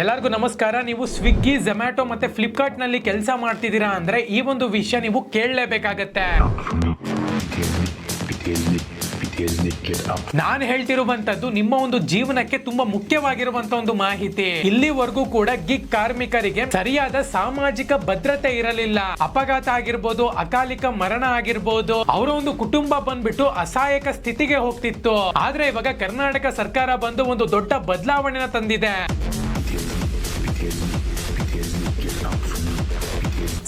ಎಲ್ಲರಿಗೂ ನಮಸ್ಕಾರ. ನೀವು ಸ್ವಿಗ್ಗಿ ಝೊಮ್ಯಾಟೊ ಮತ್ತೆ ಫ್ಲಿಪ್ಕಾರ್ಟ್ನಲ್ಲಿ ಕೆಲಸ ಮಾಡ್ತಿದ್ದೀರಾ ಅಂದ್ರೆ ಈ ಒಂದು ವಿಷಯ ನೀವು ಕೇಳಲೇಬೇಕಾಗತ್ತೆ. ನಾನು ಹೇಳ್ತಿರುವಂತದ್ದು ನಿಮ್ಮ ಒಂದು ಜೀವನಕ್ಕೆ ತುಂಬಾ ಮುಖ್ಯವಾಗಿರುವಂತ ಒಂದು ಮಾಹಿತಿ. ಇಲ್ಲಿವರೆಗೂ ಕೂಡ ಗಿಗ್ ಕಾರ್ಮಿಕರಿಗೆ ಸರಿಯಾದ ಸಾಮಾಜಿಕ ಭದ್ರತೆ ಇರಲಿಲ್ಲ. ಅಪಘಾತ ಆಗಿರ್ಬೋದು, ಅಕಾಲಿಕ ಮರಣ ಆಗಿರ್ಬೋದು, ಅವರ ಒಂದು ಕುಟುಂಬ ಬಂದ್ಬಿಟ್ಟು ಅಸಹಾಯಕ ಸ್ಥಿತಿಗೆ ಹೋಗ್ತಿತ್ತು. ಆದ್ರೆ ಇವಾಗ ಕರ್ನಾಟಕ ಸರ್ಕಾರ ಬಂದು ಒಂದು ದೊಡ್ಡ ಬದಲಾವಣೆನ ತಂದಿದೆ.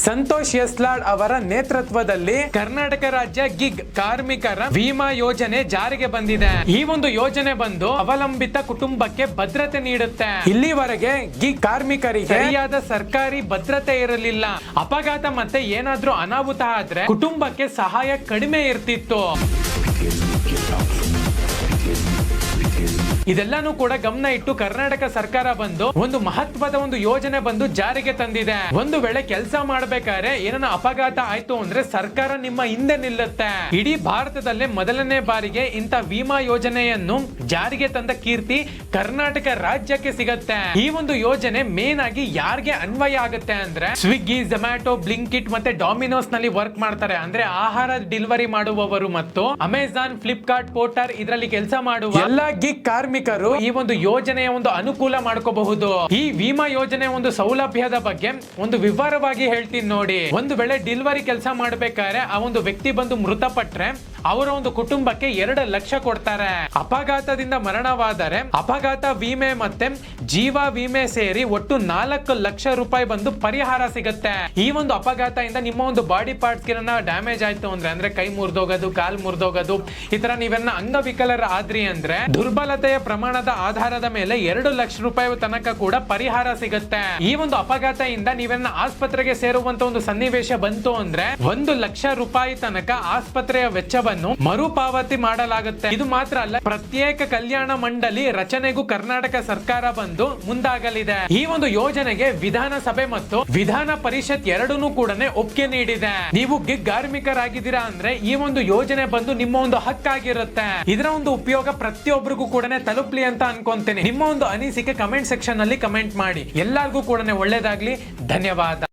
ಸಂತೋಷ್ ಎಸ್ಲಾಡ್ ಅವರ ನೇತೃತ್ವದಲ್ಲಿ ಕರ್ನಾಟಕ ರಾಜ್ಯ ಗಿಗ್ ಕಾರ್ಮಿಕರ ವಿಮಾ ಯೋಜನೆ ಜಾರಿಗೆ ಬಂದಿದೆ. ಈ ಒಂದು ಯೋಜನೆ ಬಂದು ಅವಲಂಬಿತ ಕುಟುಂಬಕ್ಕೆ ಭದ್ರತೆ ನೀಡುತ್ತೆ. ಇಲ್ಲಿವರೆಗೆ ಗಿಗ್ ಕಾರ್ಮಿಕರಿಗೆ ಸರಿಯಾದ ಸರ್ಕಾರಿ ಭದ್ರತೆ ಇರಲಿಲ್ಲ. ಅಪಘಾತ ಮತ್ತೆ ಏನಾದ್ರೂ ಅನಾಹುತ ಆದ್ರೆ ಕುಟುಂಬಕ್ಕೆ ಸಹಾಯ ಕಡಿಮೆ ಇರ್ತಿತ್ತು. ಇದೆಲ್ಲಾನು ಕೂಡ ಗಮನ ಇಟ್ಟು ಕರ್ನಾಟಕ ಸರ್ಕಾರ ಬಂದು ಒಂದು ಮಹತ್ವದ ಒಂದು ಯೋಜನೆ ಬಂದು ಜಾರಿಗೆ ತಂದಿದೆ. ಒಂದು ವೇಳೆ ಕೆಲಸ ಮಾಡಬೇಕಾದ್ರೆ ಏನನ್ನ ಅಪಘಾತ ಆಯ್ತು ಅಂದ್ರೆ ಸರ್ಕಾರ ನಿಮ್ಮ ಹಿಂದೆ ನಿಲ್ಲುತ್ತೆ. ಇಡೀ ಭಾರತದಲ್ಲೇ ಮೊದಲನೇ ಬಾರಿಗೆ ಇಂತ ವಿಮಾ ಯೋಜನೆಯನ್ನು ಜಾರಿಗೆ ತಂದ ಕೀರ್ತಿ ಕರ್ನಾಟಕ ರಾಜ್ಯಕ್ಕೆ ಸಿಗತ್ತೆ. ಈ ಒಂದು ಯೋಜನೆ ಮೇನ್ ಆಗಿ ಯಾರಿಗೆ ಅನ್ವಯ ಆಗುತ್ತೆ ಅಂದ್ರೆ ಸ್ವಿಗ್ಗಿ ಝೊಮ್ಯಾಟೊ ಬ್ಲಿಂಕಿಟ್ ಮತ್ತೆ ಡಾಮಿನೋಸ್ನಲ್ಲಿ ವರ್ಕ್ ಮಾಡ್ತಾರೆ. ಅಂದ್ರೆ ಆಹಾರ ಡೆಲಿವರಿ ಮಾಡುವವರು ಮತ್ತು ಅಮೆಜಾನ್ ಫ್ಲಿಪ್ಕಾರ್ಟ್ ಪೋರ್ಟರ್ ಇದರಲ್ಲಿ ಕೆಲಸ ಮಾಡುವ ಎಲ್ಲ ಗಿಗ್ ಕಾರ್ಮಿಕರು ಈ ಒಂದು ಯೋಜನೆಯ ಒಂದು ಅನುಕೂಲ ಮಾಡ್ಕೋಬಹುದು. ಈ ವಿಮಾ ಯೋಜನೆ ಒಂದು ಸೌಲಭ್ಯದ ಬಗ್ಗೆ ಒಂದು ವಿವರವಾಗಿ ಹೇಳ್ತೀನಿ ನೋಡಿ. ಒಂದು ವೇಳೆ ಡೆಲಿವರಿ ಕೆಲಸ ಮಾಡ್ಬೇಕಾದ್ರೆ ಆ ಒಂದು ವ್ಯಕ್ತಿ ಬಂದು ಮೃತಪಟ್ರೆ ಅವರ ಒಂದು ಕುಟುಂಬಕ್ಕೆ ಎರಡು ಲಕ್ಷ ಕೊಡ್ತಾರೆ. ಅಪಘಾತದಿಂದ ಮರಣವಾದರೆ ಅಪಘಾತ ವಿಮೆ ಮತ್ತೆ ಜೀವ ವಿಮೆ ಸೇರಿ ಒಟ್ಟು ನಾಲ್ಕು ಲಕ್ಷ ರೂಪಾಯಿ ಬಂದು ಪರಿಹಾರ ಸಿಗುತ್ತೆ. ಈ ಒಂದು ಅಪಘಾತದಿಂದ ನಿಮ್ಮ ಒಂದು ಬಾಡಿ ಪಾರ್ಟ್ಸ್ ಡ್ಯಾಮೇಜ್ ಆಯ್ತು ಅಂದ್ರೆ ಅಂದ್ರೆ ಕೈ ಮುರಿದೋಗೋದು, ಕಾಲ್ ಮುರಿದೋಗೋದು, ಈ ತರ ನೀವೆಲ್ಲ ಅಂಗವಿಕಲರ ಆದ್ರಿ ಅಂದ್ರೆ ದುರ್ಬಲತೆಯ ಪ್ರಮಾಣದ ಆಧಾರದ ಮೇಲೆ ಎರಡು ಲಕ್ಷ ರೂಪಾಯಿ ತನಕ ಕೂಡ ಪರಿಹಾರ ಸಿಗುತ್ತೆ. ಈ ಒಂದು ಅಪಘಾತದಿಂದ ನೀವೆಲ್ಲ ಆಸ್ಪತ್ರೆಗೆ ಸೇರುವಂತ ಒಂದು ಸನ್ನಿವೇಶ ಬಂತು ಅಂದ್ರೆ ಒಂದು ಲಕ್ಷ ರೂಪಾಯಿ ತನಕ ಆಸ್ಪತ್ರೆಯ ವೆಚ್ಚವನ್ನು ಮರುಪಾವತಿ ಮಾಡಲಾಗುತ್ತೆ. ಇದು ಮಾತ್ರ ಅಲ್ಲ, ಪ್ರತ್ಯೇಕ ಕಲ್ಯಾಣ ಮಂಡಳಿ ರಚನೆಗೂ ಕರ್ನಾಟಕ ಸರ್ಕಾರ ಬಂದು ಮುಂದಾಗಲಿದೆ. ಈ ಒಂದು ಯೋಜನೆಗೆ ವಿಧಾನಸಭೆ ಮತ್ತು ವಿಧಾನ ಪರಿಷತ್ ಎರಡನ್ನೂ ಕೂಡ ಒಪ್ಪಿಗೆ ನೀಡಿದೆ. ನೀವು ಗಿಗ್ ಕಾರ್ಮಿಕರಾಗಿದ್ದೀರಾ ಅಂದ್ರೆ ಈ ಒಂದು ಯೋಜನೆ ಬಂದು ನಿಮ್ಮ ಒಂದು ಹಕ್ಕಾಗಿರುತ್ತೆ. ಇದರ ಒಂದು ಉಪಯೋಗ ಪ್ರತಿಯೊಬ್ಬರಿಗೂ ಕೂಡ ತಲುಪ್ಲಿ ಅಂತ ಅನ್ಕೊಂತೀನಿ. ನಿಮ್ಮ ಒಂದು ಅನಿಸಿಕೆ ಕಮೆಂಟ್ ಸೆಕ್ಷನ್ ಅಲ್ಲಿ ಕಮೆಂಟ್ ಮಾಡಿ. ಎಲ್ಲರಿಗೂ ಕೂಡ ಒಳ್ಳೇದಾಗ್ಲಿ. ಧನ್ಯವಾದ.